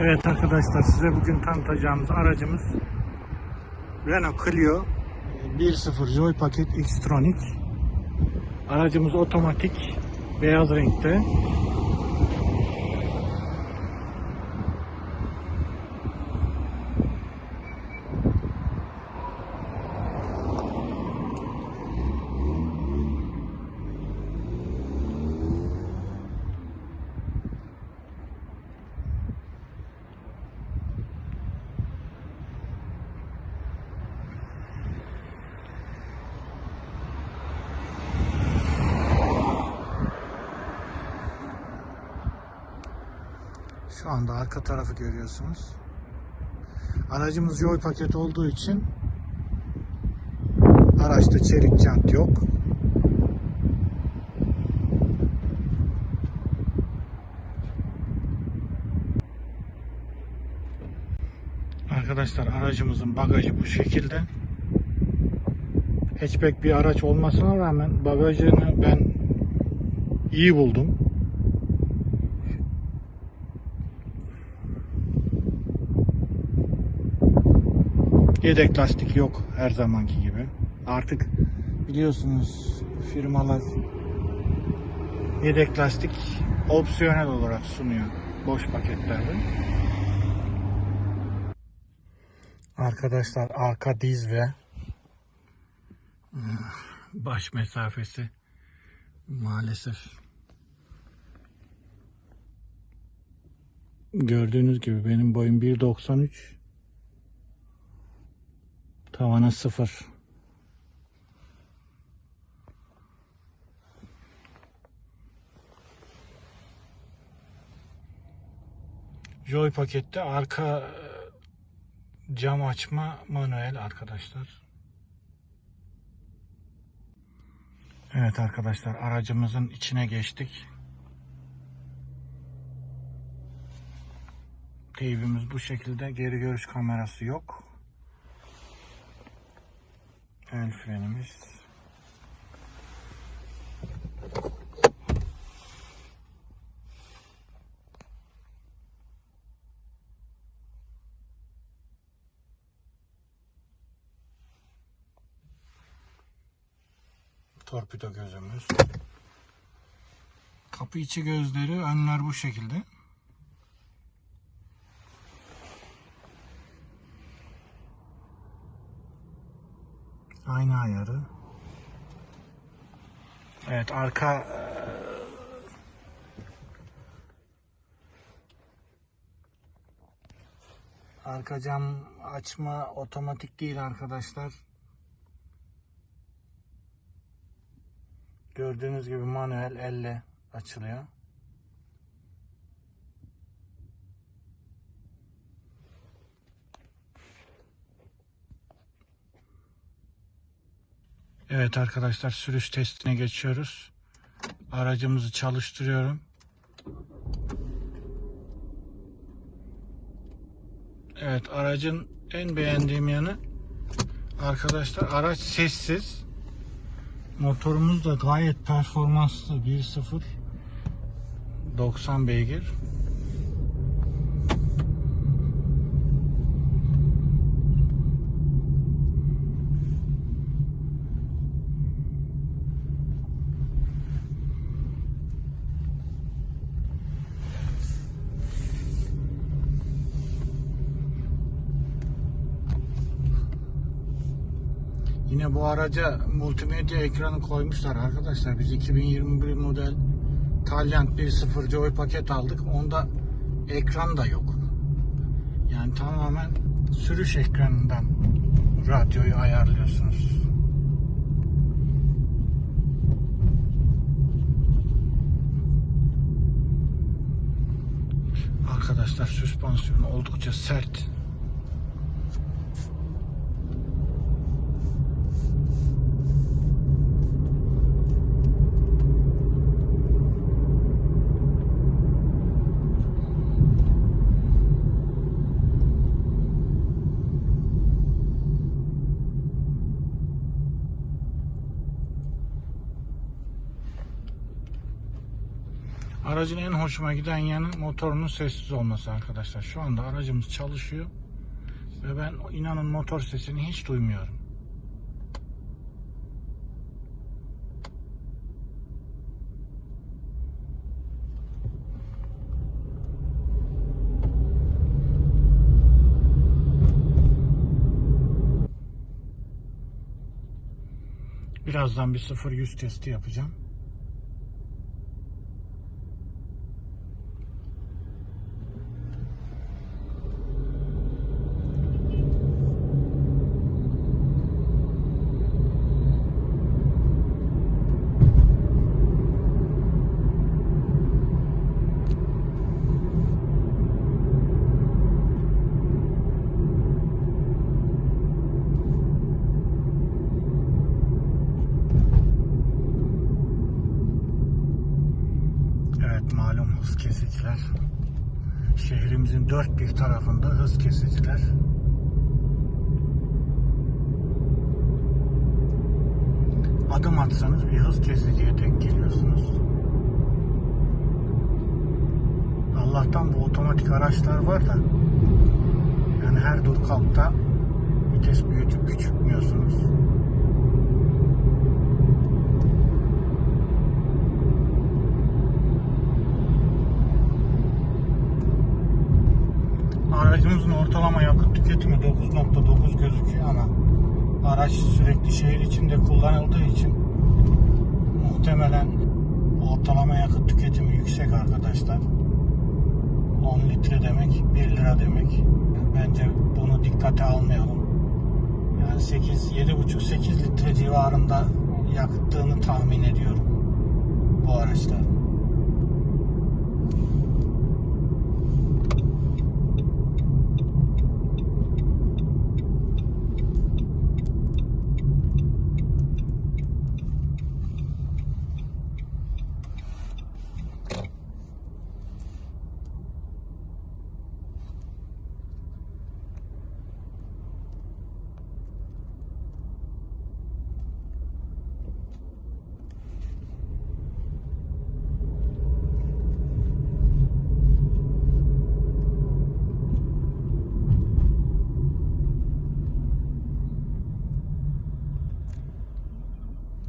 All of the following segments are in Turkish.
Evet arkadaşlar size bugün tanıtacağımız aracımız Renault Clio 1.0 Joy Paket X-Tronic. Aracımız otomatik, beyaz renkte. Şu anda arka tarafı görüyorsunuz. Aracımız Joy paket olduğu için araçta çelik jant yok. Arkadaşlar aracımızın bagajı bu şekilde. Hatchback bir araç olmasına rağmen bagajını ben iyi buldum. Yedek lastik yok her zamanki gibi. Artık biliyorsunuz firmalar yedek lastik opsiyonel olarak sunuyor boş paketlerde. Arkadaşlar arka diz ve baş mesafesi maalesef gördüğünüz gibi benim boyum 1.93 Tavana sıfır. Joy pakette arka e, cam açma manuel arkadaşlar. Evet arkadaşlar aracımızın içine geçtik. Teybimiz bu şekilde. Geri görüş kamerası yok. El frenimiz. Torpido gözümüz. Kapı içi gözleri, önler bu şekilde. Aynı ayarı. Evet arka e, arka cam açma otomatik değil arkadaşlar. Gördüğünüz gibi manuel elle açılıyor. Evet arkadaşlar sürüş testine geçiyoruz. Aracımızı çalıştırıyorum. Evet aracın en beğendiğim yanı arkadaşlar araç sessiz. Motorumuz da gayet performanslı 1.0 90 beygir. Yine bu araca multimedya ekranı koymuşlar arkadaşlar. Biz 2021 model Talyant 1.0 Joy paket aldık. Onda ekran da yok. Yani tamamen sürüş ekranından radyoyu ayarlıyorsunuz. Arkadaşlar süspansiyon oldukça sert. Aracın en hoşuma giden yanı motorunun sessiz olması arkadaşlar. Şu anda aracımız çalışıyor ve ben inanın motor sesini hiç duymuyorum. Birazdan bir 0-100 testi yapacağım. Şehrimizin dört bir tarafında hız kesiciler. Adım atsanız bir hız kesiciye denk geliyorsunuz. Allah'tan bu otomatik araçlar var da yani her dur kalkta vites büyütüp küçültmüyorsunuz. Aracımızın ortalama yakıt tüketimi 9.9 gözüküyor ama araç sürekli şehir içinde kullanıldığı için muhtemelen ortalama yakıt tüketimi yüksek arkadaşlar. 10 litre demek 1 lira demek. Bence bunu dikkate almayalım. Yani 8 7,5-8 litre civarında yakıttığını tahmin ediyorum bu araçlar.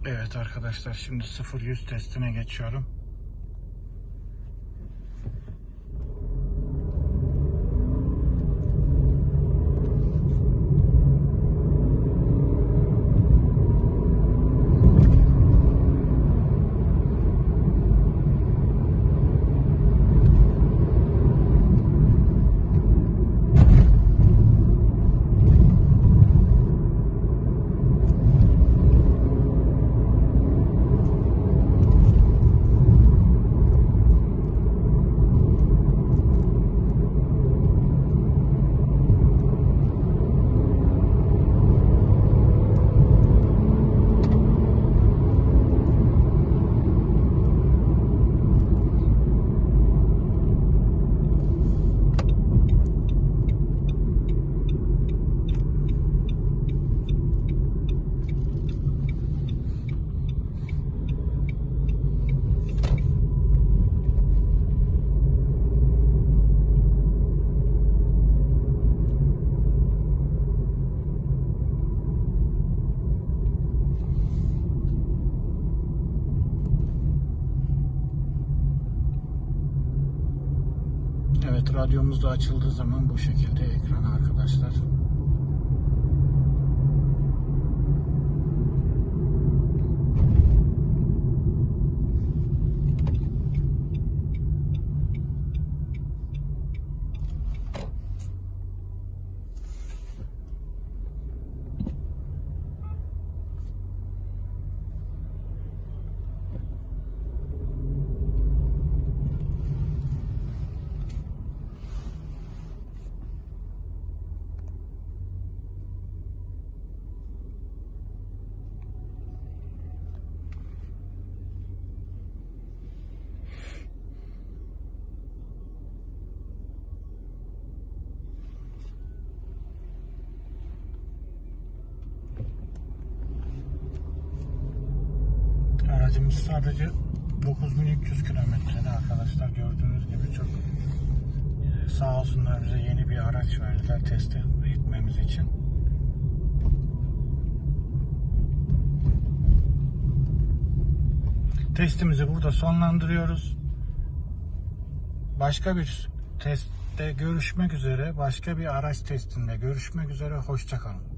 Evet arkadaşlar şimdi 0-100 testine geçiyorum. Evet radyomuz da açıldığı zaman bu şekilde ekran arkadaşlar. Aracımız sadece 9300 kilometrede arkadaşlar gördüğünüz gibi çok e, sağ olsunlar bize yeni bir araç verdiler test etmemiz için. Testimizi burada sonlandırıyoruz. Başka bir testte görüşmek üzere, başka bir araç testinde görüşmek üzere. Hoşçakalın.